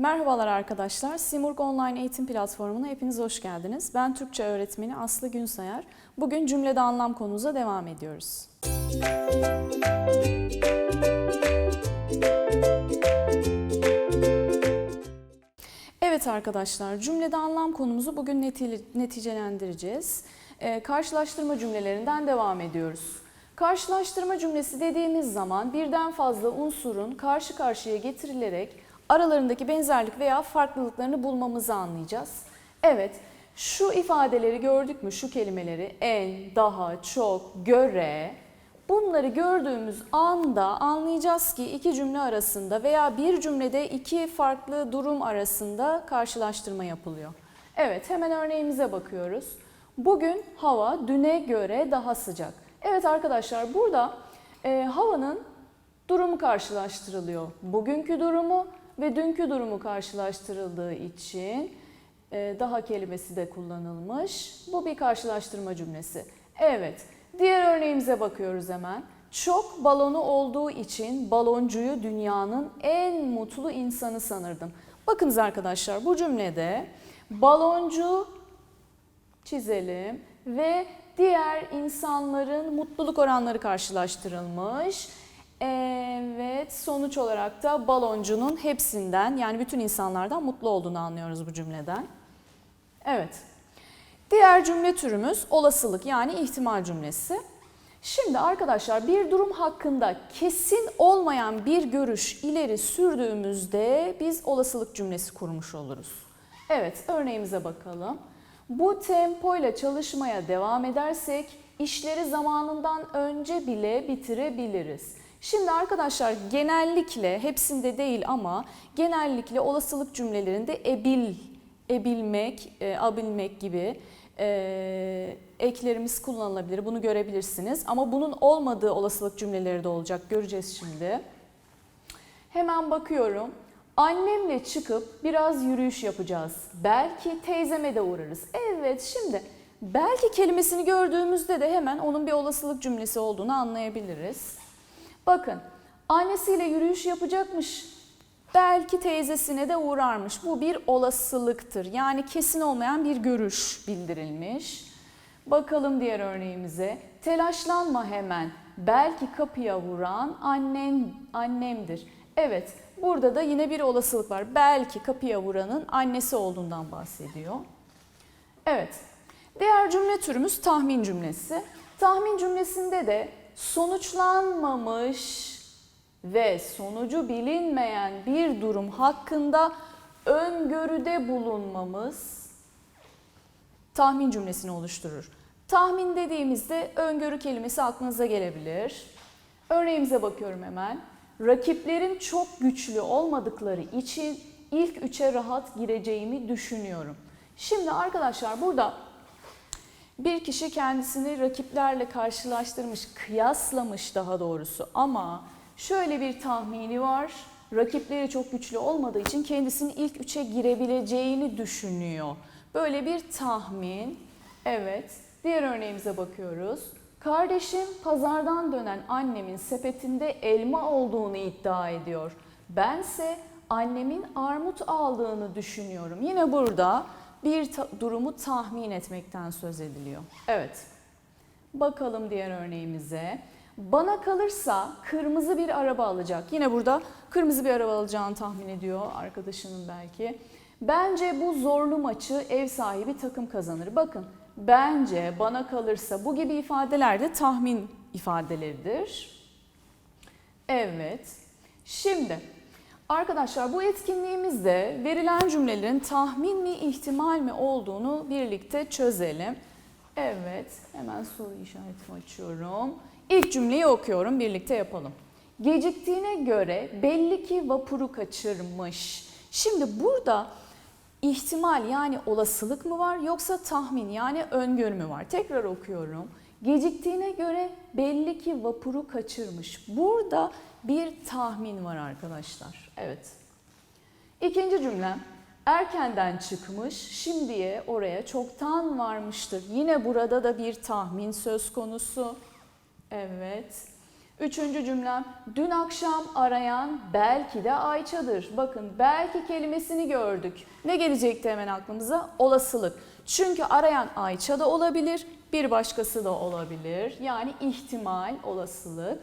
Merhabalar arkadaşlar. Simurg Online Eğitim Platformu'na hepiniz hoş geldiniz. Ben Türkçe öğretmeni Aslı Günsayar. Bugün cümlede anlam konumuza devam ediyoruz. Evet arkadaşlar, cümlede anlam konumuzu bugün neti- neticelendireceğiz. Ee, karşılaştırma cümlelerinden devam ediyoruz. Karşılaştırma cümlesi dediğimiz zaman birden fazla unsurun karşı karşıya getirilerek aralarındaki benzerlik veya farklılıklarını bulmamızı anlayacağız. Evet, şu ifadeleri gördük mü? Şu kelimeleri en, daha, çok, göre, Bunları gördüğümüz anda anlayacağız ki iki cümle arasında veya bir cümlede iki farklı durum arasında karşılaştırma yapılıyor. Evet hemen örneğimize bakıyoruz. Bugün hava düne göre daha sıcak. Evet arkadaşlar burada e, havanın durumu karşılaştırılıyor. Bugünkü durumu ve dünkü durumu karşılaştırıldığı için e, daha kelimesi de kullanılmış. Bu bir karşılaştırma cümlesi. Evet. Diğer örneğimize bakıyoruz hemen. Çok balonu olduğu için baloncuyu dünyanın en mutlu insanı sanırdım. Bakınız arkadaşlar bu cümlede baloncu çizelim ve diğer insanların mutluluk oranları karşılaştırılmış. Evet sonuç olarak da baloncunun hepsinden yani bütün insanlardan mutlu olduğunu anlıyoruz bu cümleden. Evet. Diğer cümle türümüz olasılık yani ihtimal cümlesi. Şimdi arkadaşlar bir durum hakkında kesin olmayan bir görüş ileri sürdüğümüzde biz olasılık cümlesi kurmuş oluruz. Evet örneğimize bakalım. Bu tempoyla çalışmaya devam edersek işleri zamanından önce bile bitirebiliriz. Şimdi arkadaşlar genellikle hepsinde değil ama genellikle olasılık cümlelerinde ebil, ebilmek, e, abilmek gibi e, eklerimiz kullanılabilir. Bunu görebilirsiniz. Ama bunun olmadığı olasılık cümleleri de olacak. Göreceğiz şimdi. Hemen bakıyorum. Annemle çıkıp biraz yürüyüş yapacağız. Belki teyzeme de uğrarız. Evet şimdi belki kelimesini gördüğümüzde de hemen onun bir olasılık cümlesi olduğunu anlayabiliriz. Bakın annesiyle yürüyüş yapacakmış. Belki teyzesine de uğrarmış. Bu bir olasılıktır. Yani kesin olmayan bir görüş bildirilmiş. Bakalım diğer örneğimize. Telaşlanma hemen. Belki kapıya vuran annen annemdir. Evet, burada da yine bir olasılık var. Belki kapıya vuranın annesi olduğundan bahsediyor. Evet. Diğer cümle türümüz tahmin cümlesi. Tahmin cümlesinde de sonuçlanmamış ve sonucu bilinmeyen bir durum hakkında öngörüde bulunmamız tahmin cümlesini oluşturur. Tahmin dediğimizde öngörü kelimesi aklınıza gelebilir. Örneğimize bakıyorum hemen. Rakiplerim çok güçlü olmadıkları için ilk üçe rahat gireceğimi düşünüyorum. Şimdi arkadaşlar burada bir kişi kendisini rakiplerle karşılaştırmış, kıyaslamış daha doğrusu ama şöyle bir tahmini var. Rakipleri çok güçlü olmadığı için kendisinin ilk üçe girebileceğini düşünüyor. Böyle bir tahmin. Evet. Diğer örneğimize bakıyoruz. Kardeşim pazardan dönen annemin sepetinde elma olduğunu iddia ediyor. Bense annemin armut aldığını düşünüyorum. Yine burada bir ta- durumu tahmin etmekten söz ediliyor. Evet. Bakalım diğer örneğimize. Bana kalırsa kırmızı bir araba alacak. Yine burada kırmızı bir araba alacağını tahmin ediyor arkadaşının belki. Bence bu zorlu maçı ev sahibi takım kazanır. Bakın bence, bana kalırsa bu gibi ifadeler de tahmin ifadeleridir. Evet. Şimdi arkadaşlar bu etkinliğimizde verilen cümlelerin tahmin mi ihtimal mi olduğunu birlikte çözelim. Evet, hemen soru işaretimi açıyorum. İlk cümleyi okuyorum, birlikte yapalım. Geciktiğine göre belli ki vapuru kaçırmış. Şimdi burada ihtimal yani olasılık mı var yoksa tahmin yani öngörü var? Tekrar okuyorum. Geciktiğine göre belli ki vapuru kaçırmış. Burada bir tahmin var arkadaşlar. Evet. İkinci cümle. Erkenden çıkmış, şimdiye oraya çoktan varmıştır. Yine burada da bir tahmin söz konusu. Evet. Üçüncü cümlem, dün akşam arayan belki de Ayça'dır. Bakın belki kelimesini gördük. Ne gelecekti hemen aklımıza? Olasılık. Çünkü arayan Ayça da olabilir, bir başkası da olabilir. Yani ihtimal, olasılık.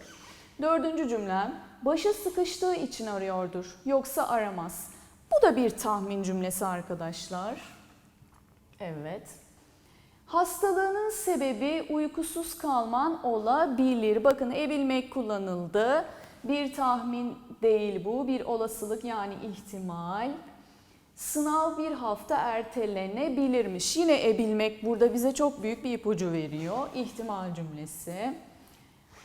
Dördüncü cümlem, başı sıkıştığı için arıyordur, yoksa aramaz. Bu da bir tahmin cümlesi arkadaşlar. Evet. Hastalığının sebebi uykusuz kalman olabilir. Bakın ebilmek kullanıldı. Bir tahmin değil bu, bir olasılık yani ihtimal. Sınav bir hafta ertelenebilirmiş. Yine ebilmek burada bize çok büyük bir ipucu veriyor. İhtimal cümlesi.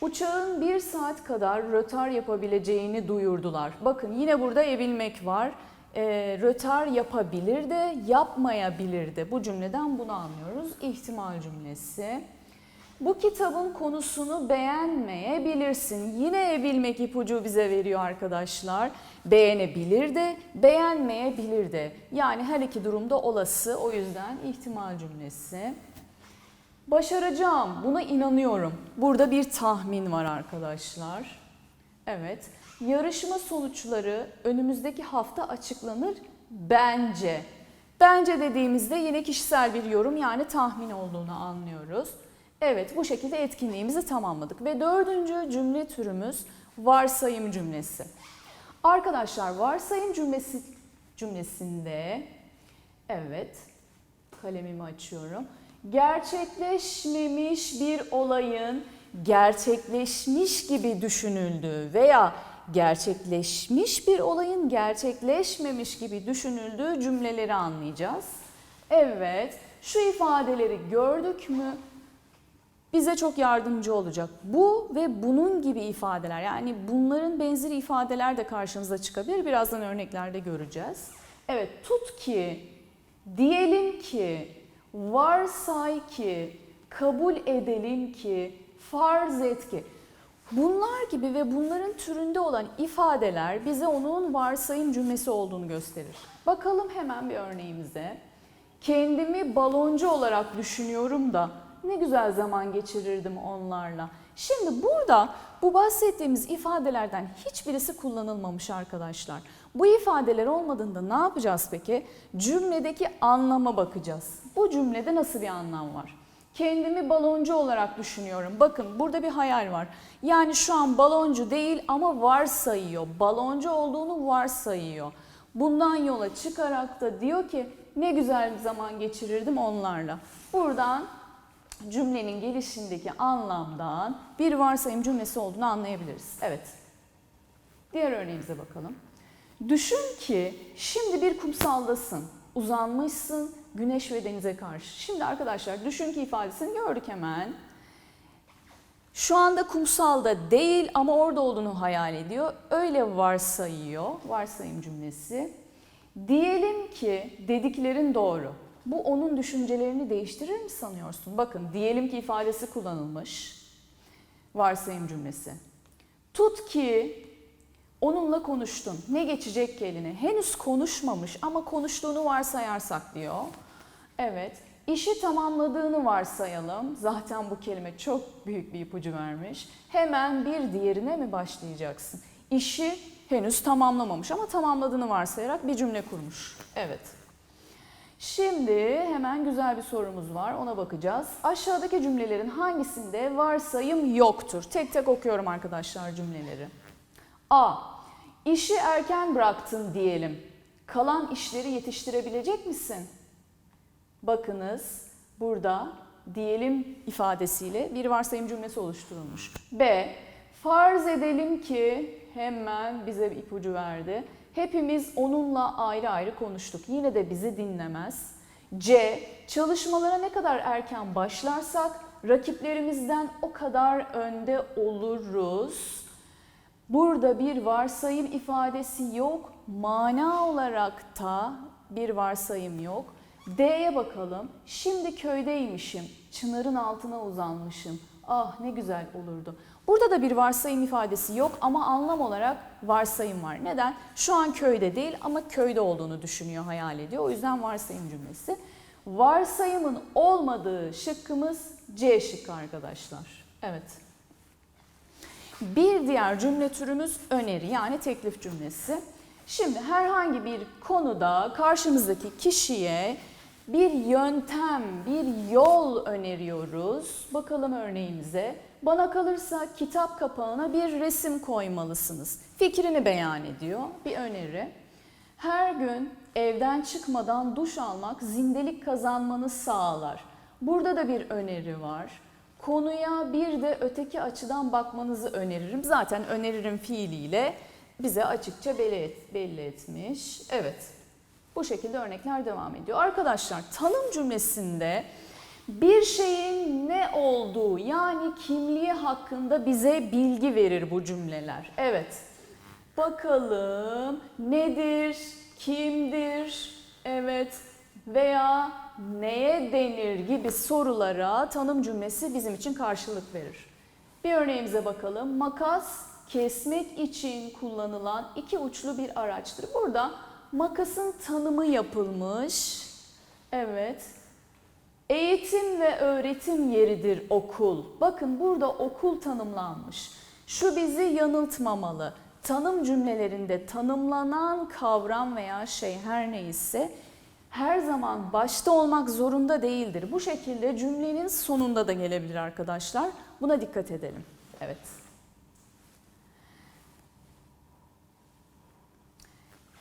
Uçağın bir saat kadar rötar yapabileceğini duyurdular. Bakın yine burada ebilmek var. E, rötar yapabilir de yapmayabilir de. Bu cümleden bunu anlıyoruz. İhtimal cümlesi. Bu kitabın konusunu beğenmeyebilirsin. Yine ebilmek ipucu bize veriyor arkadaşlar. Beğenebilir de, beğenmeyebilir de. Yani her iki durumda olası. O yüzden ihtimal cümlesi. Başaracağım, buna inanıyorum. Burada bir tahmin var arkadaşlar. Evet, yarışma sonuçları önümüzdeki hafta açıklanır bence. Bence dediğimizde yine kişisel bir yorum yani tahmin olduğunu anlıyoruz. Evet, bu şekilde etkinliğimizi tamamladık. Ve dördüncü cümle türümüz varsayım cümlesi. Arkadaşlar varsayım cümlesi cümlesinde evet kalemimi açıyorum gerçekleşmemiş bir olayın gerçekleşmiş gibi düşünüldüğü veya gerçekleşmiş bir olayın gerçekleşmemiş gibi düşünüldüğü cümleleri anlayacağız. Evet, şu ifadeleri gördük mü? Bize çok yardımcı olacak. Bu ve bunun gibi ifadeler yani bunların benzeri ifadeler de karşımıza çıkabilir. Birazdan örneklerde göreceğiz. Evet, tut ki, diyelim ki, varsay ki, kabul edelim ki, farz et ki. Bunlar gibi ve bunların türünde olan ifadeler bize onun varsayım cümlesi olduğunu gösterir. Bakalım hemen bir örneğimize. Kendimi baloncu olarak düşünüyorum da ne güzel zaman geçirirdim onlarla. Şimdi burada bu bahsettiğimiz ifadelerden hiçbirisi kullanılmamış arkadaşlar. Bu ifadeler olmadığında ne yapacağız peki? Cümledeki anlama bakacağız. Bu cümlede nasıl bir anlam var? Kendimi baloncu olarak düşünüyorum. Bakın burada bir hayal var. Yani şu an baloncu değil ama varsayıyor. Baloncu olduğunu varsayıyor. Bundan yola çıkarak da diyor ki ne güzel bir zaman geçirirdim onlarla. Buradan cümlenin gelişindeki anlamdan bir varsayım cümlesi olduğunu anlayabiliriz. Evet. Diğer örneğimize bakalım. Düşün ki şimdi bir kumsaldasın, uzanmışsın güneş ve denize karşı. Şimdi arkadaşlar düşün ki ifadesini gördük hemen. Şu anda kumsalda değil ama orada olduğunu hayal ediyor. Öyle varsayıyor, varsayım cümlesi. Diyelim ki dediklerin doğru. Bu onun düşüncelerini değiştirir mi sanıyorsun? Bakın diyelim ki ifadesi kullanılmış. Varsayım cümlesi. Tut ki onunla konuştun. Ne geçecek ki eline? Henüz konuşmamış ama konuştuğunu varsayarsak diyor. Evet. İşi tamamladığını varsayalım. Zaten bu kelime çok büyük bir ipucu vermiş. Hemen bir diğerine mi başlayacaksın? İşi henüz tamamlamamış ama tamamladığını varsayarak bir cümle kurmuş. Evet. Şimdi hemen güzel bir sorumuz var. Ona bakacağız. Aşağıdaki cümlelerin hangisinde varsayım yoktur? Tek tek okuyorum arkadaşlar cümleleri. A. İşi erken bıraktın diyelim. Kalan işleri yetiştirebilecek misin? Bakınız burada diyelim ifadesiyle bir varsayım cümlesi oluşturulmuş. B. Farz edelim ki hemen bize bir ipucu verdi. Hepimiz onunla ayrı ayrı konuştuk. Yine de bizi dinlemez. C. Çalışmalara ne kadar erken başlarsak rakiplerimizden o kadar önde oluruz. Burada bir varsayım ifadesi yok. Mana olarak da bir varsayım yok. D'ye bakalım. Şimdi köydeymişim. Çınarın altına uzanmışım. Ah ne güzel olurdu. Burada da bir varsayım ifadesi yok ama anlam olarak varsayım var. Neden? Şu an köyde değil ama köyde olduğunu düşünüyor, hayal ediyor. O yüzden varsayım cümlesi. Varsayımın olmadığı şıkkımız C şıkkı arkadaşlar. Evet. Bir diğer cümle türümüz öneri yani teklif cümlesi. Şimdi herhangi bir konuda karşımızdaki kişiye bir yöntem, bir yol öneriyoruz. Bakalım örneğimize. Bana kalırsa kitap kapağına bir resim koymalısınız. Fikrini beyan ediyor. Bir öneri. Her gün evden çıkmadan duş almak zindelik kazanmanı sağlar. Burada da bir öneri var. Konuya bir de öteki açıdan bakmanızı öneririm. Zaten öneririm fiiliyle bize açıkça belli, et, belli etmiş. Evet. Bu şekilde örnekler devam ediyor. Arkadaşlar tanım cümlesinde bir şeyin ne olduğu yani kimliği hakkında bize bilgi verir bu cümleler. Evet. Bakalım nedir, kimdir, evet veya neye denir gibi sorulara tanım cümlesi bizim için karşılık verir. Bir örneğimize bakalım. Makas kesmek için kullanılan iki uçlu bir araçtır. Burada makasın tanımı yapılmış. Evet. Eğitim ve öğretim yeridir okul. Bakın burada okul tanımlanmış. Şu bizi yanıltmamalı. Tanım cümlelerinde tanımlanan kavram veya şey her neyse her zaman başta olmak zorunda değildir. Bu şekilde cümlenin sonunda da gelebilir arkadaşlar. Buna dikkat edelim. Evet.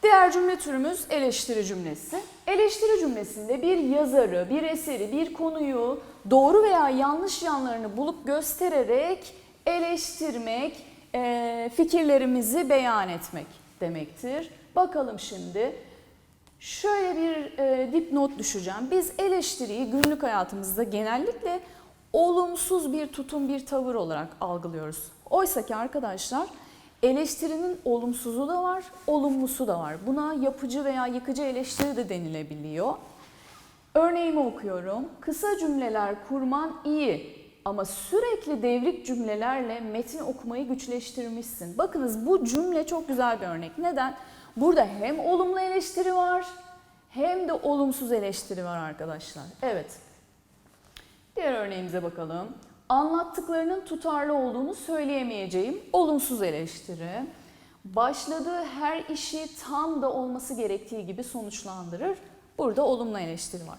Diğer cümle türümüz eleştiri cümlesi. Eleştiri cümlesinde bir yazarı, bir eseri, bir konuyu doğru veya yanlış yanlarını bulup göstererek eleştirmek, e, fikirlerimizi beyan etmek demektir. Bakalım şimdi. Şöyle bir e, dipnot düşeceğim. Biz eleştiriyi günlük hayatımızda genellikle olumsuz bir tutum, bir tavır olarak algılıyoruz. Oysa ki arkadaşlar eleştirinin olumsuzu da var, olumlusu da var. Buna yapıcı veya yıkıcı eleştiri de denilebiliyor. Örneğimi okuyorum. Kısa cümleler kurman iyi ama sürekli devrik cümlelerle metin okumayı güçleştirmişsin. Bakınız bu cümle çok güzel bir örnek. Neden? Burada hem olumlu eleştiri var hem de olumsuz eleştiri var arkadaşlar. Evet. Diğer örneğimize bakalım. Anlattıklarının tutarlı olduğunu söyleyemeyeceğim olumsuz eleştiri. Başladığı her işi tam da olması gerektiği gibi sonuçlandırır. Burada olumlu eleştiri var.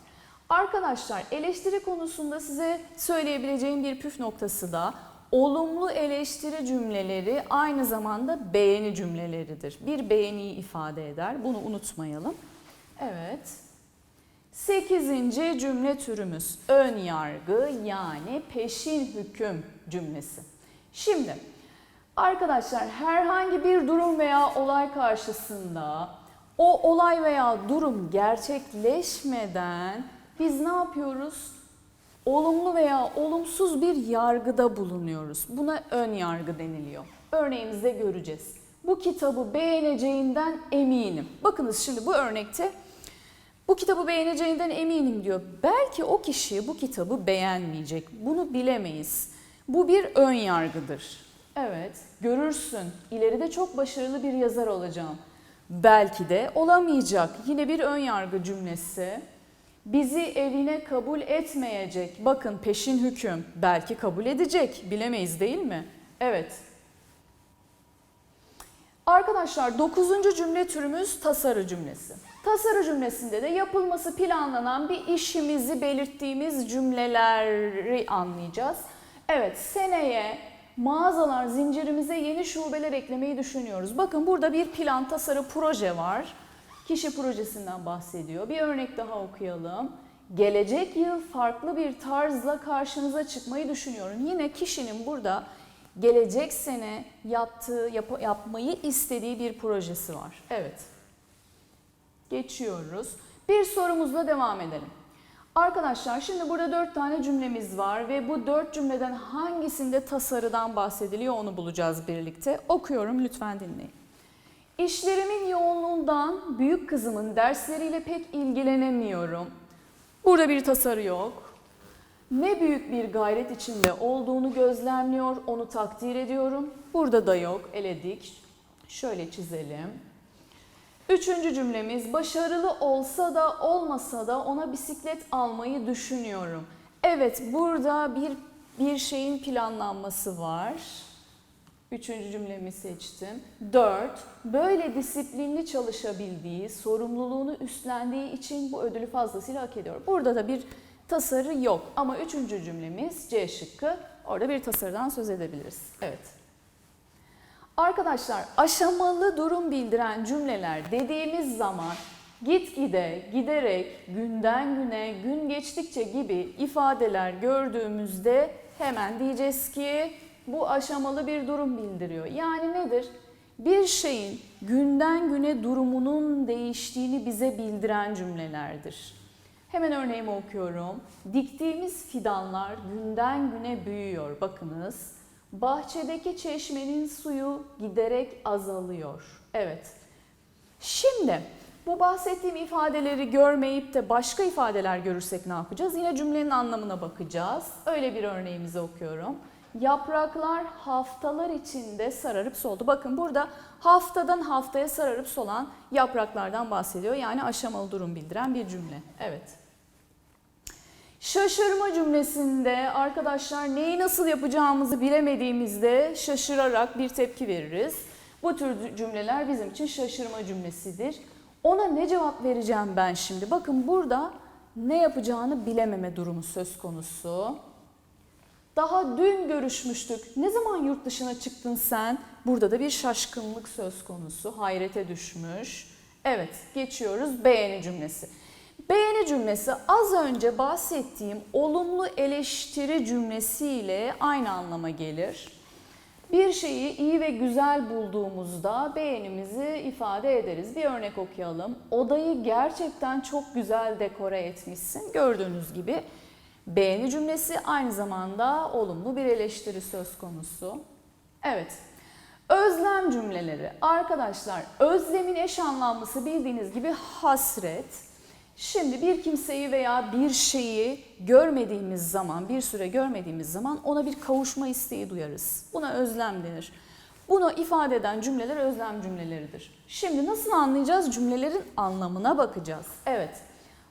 Arkadaşlar eleştiri konusunda size söyleyebileceğim bir püf noktası da olumlu eleştiri cümleleri aynı zamanda beğeni cümleleridir. Bir beğeniyi ifade eder. Bunu unutmayalım. Evet. Sekizinci cümle türümüz ön yargı yani peşin hüküm cümlesi. Şimdi arkadaşlar herhangi bir durum veya olay karşısında o olay veya durum gerçekleşmeden biz ne yapıyoruz? Olumlu veya olumsuz bir yargıda bulunuyoruz. Buna ön yargı deniliyor. Örneğimizde göreceğiz. Bu kitabı beğeneceğinden eminim. Bakınız şimdi bu örnekte bu kitabı beğeneceğinden eminim diyor. Belki o kişi bu kitabı beğenmeyecek. Bunu bilemeyiz. Bu bir ön yargıdır. Evet, görürsün. İleride çok başarılı bir yazar olacağım. Belki de olamayacak. Yine bir ön yargı cümlesi. Bizi evine kabul etmeyecek. Bakın peşin hüküm. Belki kabul edecek. Bilemeyiz değil mi? Evet. Arkadaşlar 9. cümle türümüz tasarı cümlesi. Tasarı cümlesinde de yapılması planlanan bir işimizi belirttiğimiz cümleleri anlayacağız. Evet seneye mağazalar zincirimize yeni şubeler eklemeyi düşünüyoruz. Bakın burada bir plan tasarı proje var. Kişi projesinden bahsediyor. Bir örnek daha okuyalım. Gelecek yıl farklı bir tarzla karşınıza çıkmayı düşünüyorum. Yine kişinin burada gelecek sene yaptığı, yap, yapmayı istediği bir projesi var. Evet. Geçiyoruz. Bir sorumuzla devam edelim. Arkadaşlar şimdi burada dört tane cümlemiz var ve bu dört cümleden hangisinde tasarıdan bahsediliyor onu bulacağız birlikte. Okuyorum lütfen dinleyin. İşlerimin yoğunluğundan büyük kızımın dersleriyle pek ilgilenemiyorum. Burada bir tasarı yok. Ne büyük bir gayret içinde olduğunu gözlemliyor, onu takdir ediyorum. Burada da yok, eledik. Şöyle çizelim. Üçüncü cümlemiz başarılı olsa da olmasa da ona bisiklet almayı düşünüyorum. Evet burada bir bir şeyin planlanması var. Üçüncü cümlemi seçtim. Dört, böyle disiplinli çalışabildiği, sorumluluğunu üstlendiği için bu ödülü fazlasıyla hak ediyor. Burada da bir tasarı yok ama üçüncü cümlemiz C şıkkı. Orada bir tasarıdan söz edebiliriz. Evet. Arkadaşlar aşamalı durum bildiren cümleler dediğimiz zaman gitgide, giderek, günden güne, gün geçtikçe gibi ifadeler gördüğümüzde hemen diyeceğiz ki bu aşamalı bir durum bildiriyor. Yani nedir? Bir şeyin günden güne durumunun değiştiğini bize bildiren cümlelerdir. Hemen örneğimi okuyorum. Diktiğimiz fidanlar günden güne büyüyor. Bakınız. Bahçedeki çeşmenin suyu giderek azalıyor. Evet. Şimdi bu bahsettiğim ifadeleri görmeyip de başka ifadeler görürsek ne yapacağız? Yine cümlenin anlamına bakacağız. Öyle bir örneğimizi okuyorum. Yapraklar haftalar içinde sararıp soldu. Bakın burada haftadan haftaya sararıp solan yapraklardan bahsediyor. Yani aşamalı durum bildiren bir cümle. Evet. Şaşırma cümlesinde arkadaşlar neyi nasıl yapacağımızı bilemediğimizde şaşırarak bir tepki veririz. Bu tür cümleler bizim için şaşırma cümlesidir. Ona ne cevap vereceğim ben şimdi? Bakın burada ne yapacağını bilememe durumu söz konusu. Daha dün görüşmüştük. Ne zaman yurt dışına çıktın sen? Burada da bir şaşkınlık söz konusu. Hayrete düşmüş. Evet, geçiyoruz beğeni cümlesi. Beğeni cümlesi az önce bahsettiğim olumlu eleştiri cümlesiyle aynı anlama gelir. Bir şeyi iyi ve güzel bulduğumuzda beğenimizi ifade ederiz. Bir örnek okuyalım. Odayı gerçekten çok güzel dekore etmişsin. Gördüğünüz gibi beğeni cümlesi aynı zamanda olumlu bir eleştiri söz konusu. Evet. Özlem cümleleri. Arkadaşlar özlemin eş anlamlısı bildiğiniz gibi hasret. Şimdi bir kimseyi veya bir şeyi görmediğimiz zaman, bir süre görmediğimiz zaman ona bir kavuşma isteği duyarız. Buna özlem denir. Bunu ifade eden cümleler özlem cümleleridir. Şimdi nasıl anlayacağız? Cümlelerin anlamına bakacağız. Evet.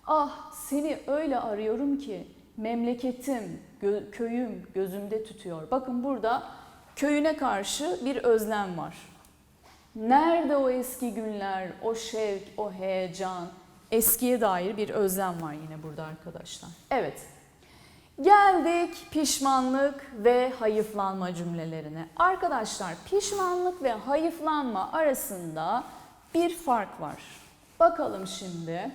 Ah seni öyle arıyorum ki memleketim, gö- köyüm gözümde tutuyor. Bakın burada köyüne karşı bir özlem var. Nerede o eski günler, o şevk, o heyecan, eskiye dair bir özlem var yine burada arkadaşlar. Evet. Geldik pişmanlık ve hayıflanma cümlelerine. Arkadaşlar pişmanlık ve hayıflanma arasında bir fark var. Bakalım şimdi.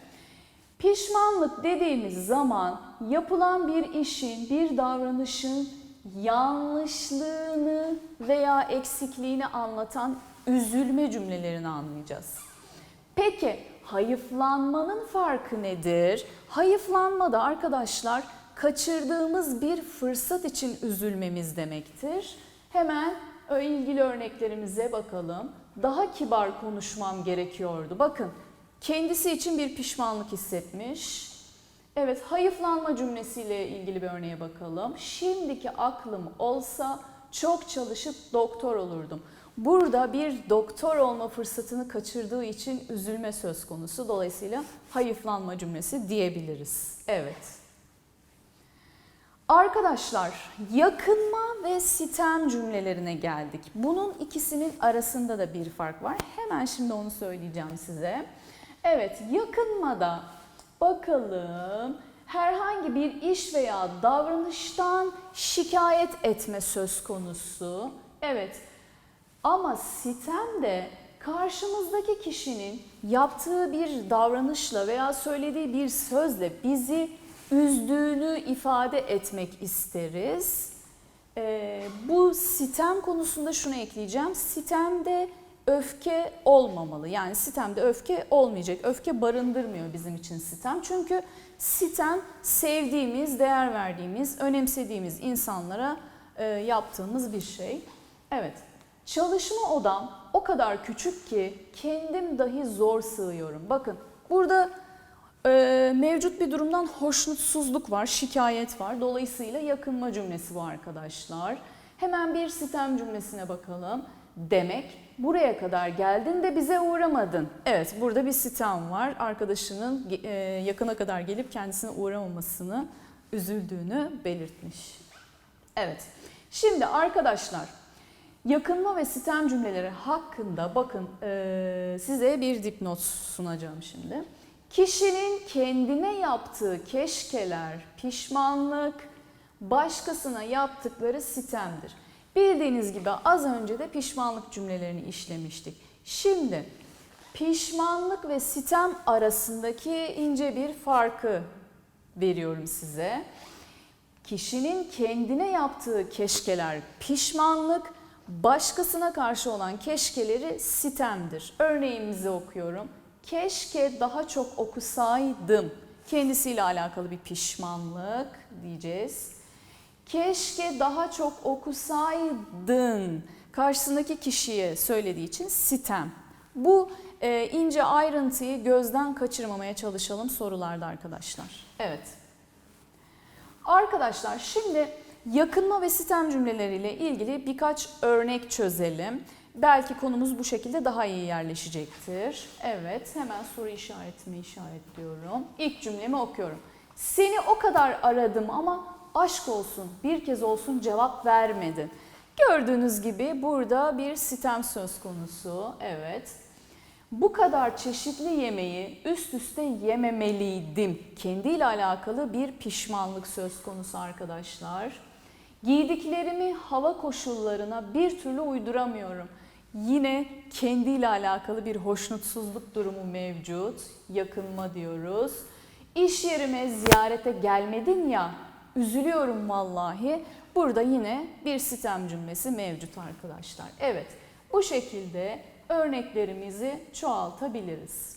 Pişmanlık dediğimiz zaman yapılan bir işin, bir davranışın yanlışlığını veya eksikliğini anlatan üzülme cümlelerini anlayacağız. Peki hayıflanmanın farkı nedir? Hayıflanmada arkadaşlar kaçırdığımız bir fırsat için üzülmemiz demektir. Hemen ilgili örneklerimize bakalım. Daha kibar konuşmam gerekiyordu. Bakın kendisi için bir pişmanlık hissetmiş. Evet hayıflanma cümlesiyle ilgili bir örneğe bakalım. Şimdiki aklım olsa çok çalışıp doktor olurdum. Burada bir doktor olma fırsatını kaçırdığı için üzülme söz konusu. Dolayısıyla hayıflanma cümlesi diyebiliriz. Evet. Arkadaşlar yakınma ve sitem cümlelerine geldik. Bunun ikisinin arasında da bir fark var. Hemen şimdi onu söyleyeceğim size. Evet yakınmada bakalım herhangi bir iş veya davranıştan şikayet etme söz konusu. Evet ama sitem de karşımızdaki kişinin yaptığı bir davranışla veya söylediği bir sözle bizi üzdüğünü ifade etmek isteriz. Ee, bu sitem konusunda şunu ekleyeceğim. Sitemde öfke olmamalı. Yani sitemde öfke olmayacak. Öfke barındırmıyor bizim için sitem. Çünkü sitem sevdiğimiz, değer verdiğimiz, önemsediğimiz insanlara e, yaptığımız bir şey. Evet. Çalışma odam o kadar küçük ki kendim dahi zor sığıyorum. Bakın burada e, mevcut bir durumdan hoşnutsuzluk var, şikayet var. Dolayısıyla yakınma cümlesi bu arkadaşlar. Hemen bir sitem cümlesine bakalım. Demek buraya kadar geldin de bize uğramadın. Evet burada bir sitem var. Arkadaşının e, yakına kadar gelip kendisine uğramamasını, üzüldüğünü belirtmiş. Evet. Şimdi arkadaşlar Yakınma ve sitem cümleleri hakkında bakın eee, size bir dipnot sunacağım şimdi. Kişinin kendine yaptığı keşkeler, pişmanlık, başkasına yaptıkları sitemdir. Bildiğiniz gibi az önce de pişmanlık cümlelerini işlemiştik. Şimdi pişmanlık ve sitem arasındaki ince bir farkı veriyorum size. Kişinin kendine yaptığı keşkeler pişmanlık, başkasına karşı olan keşkeleri sitemdir. Örneğimizi okuyorum. Keşke daha çok okusaydım. Kendisiyle alakalı bir pişmanlık diyeceğiz. Keşke daha çok okusaydın. Karşısındaki kişiye söylediği için sitem. Bu e, ince ayrıntıyı gözden kaçırmamaya çalışalım sorularda arkadaşlar. Evet. Arkadaşlar şimdi yakınma ve sitem cümleleriyle ilgili birkaç örnek çözelim. Belki konumuz bu şekilde daha iyi yerleşecektir. Evet, hemen soru işaretimi işaretliyorum. İlk cümlemi okuyorum. Seni o kadar aradım ama aşk olsun bir kez olsun cevap vermedin. Gördüğünüz gibi burada bir sitem söz konusu. Evet. Bu kadar çeşitli yemeği üst üste yememeliydim. Kendiyle alakalı bir pişmanlık söz konusu arkadaşlar. Giydiklerimi hava koşullarına bir türlü uyduramıyorum. Yine kendiyle alakalı bir hoşnutsuzluk durumu mevcut. Yakınma diyoruz. İş yerime ziyarete gelmedin ya, üzülüyorum vallahi. Burada yine bir sitem cümlesi mevcut arkadaşlar. Evet, bu şekilde örneklerimizi çoğaltabiliriz.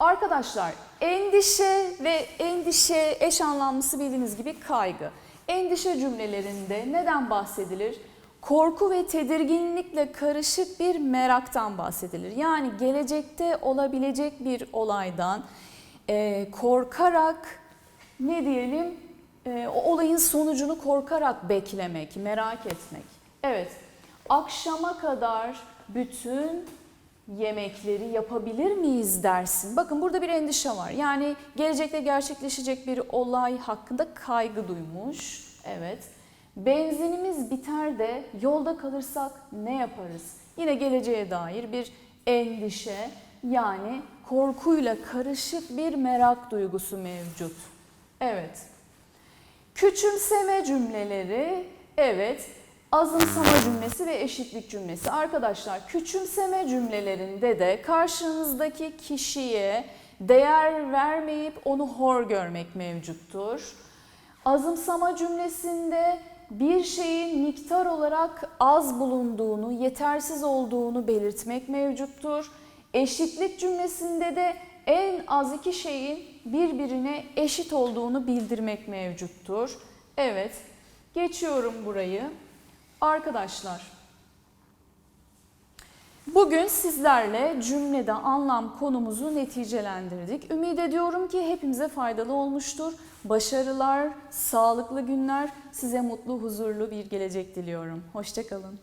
Arkadaşlar endişe ve endişe eş anlamlısı bildiğiniz gibi kaygı. Endişe cümlelerinde neden bahsedilir? Korku ve tedirginlikle karışık bir meraktan bahsedilir. Yani gelecekte olabilecek bir olaydan e, korkarak ne diyelim e, o olayın sonucunu korkarak beklemek, merak etmek. Evet akşama kadar bütün yemekleri yapabilir miyiz dersin. Bakın burada bir endişe var. Yani gelecekte gerçekleşecek bir olay hakkında kaygı duymuş. Evet. Benzinimiz biter de yolda kalırsak ne yaparız? Yine geleceğe dair bir endişe yani korkuyla karışık bir merak duygusu mevcut. Evet. Küçümseme cümleleri evet azımsama cümlesi ve eşitlik cümlesi. Arkadaşlar küçümseme cümlelerinde de karşınızdaki kişiye değer vermeyip onu hor görmek mevcuttur. Azımsama cümlesinde bir şeyin miktar olarak az bulunduğunu, yetersiz olduğunu belirtmek mevcuttur. Eşitlik cümlesinde de en az iki şeyin birbirine eşit olduğunu bildirmek mevcuttur. Evet, geçiyorum burayı. Arkadaşlar, bugün sizlerle cümlede anlam konumuzu neticelendirdik. Ümit ediyorum ki hepimize faydalı olmuştur. Başarılar, sağlıklı günler, size mutlu, huzurlu bir gelecek diliyorum. Hoşçakalın.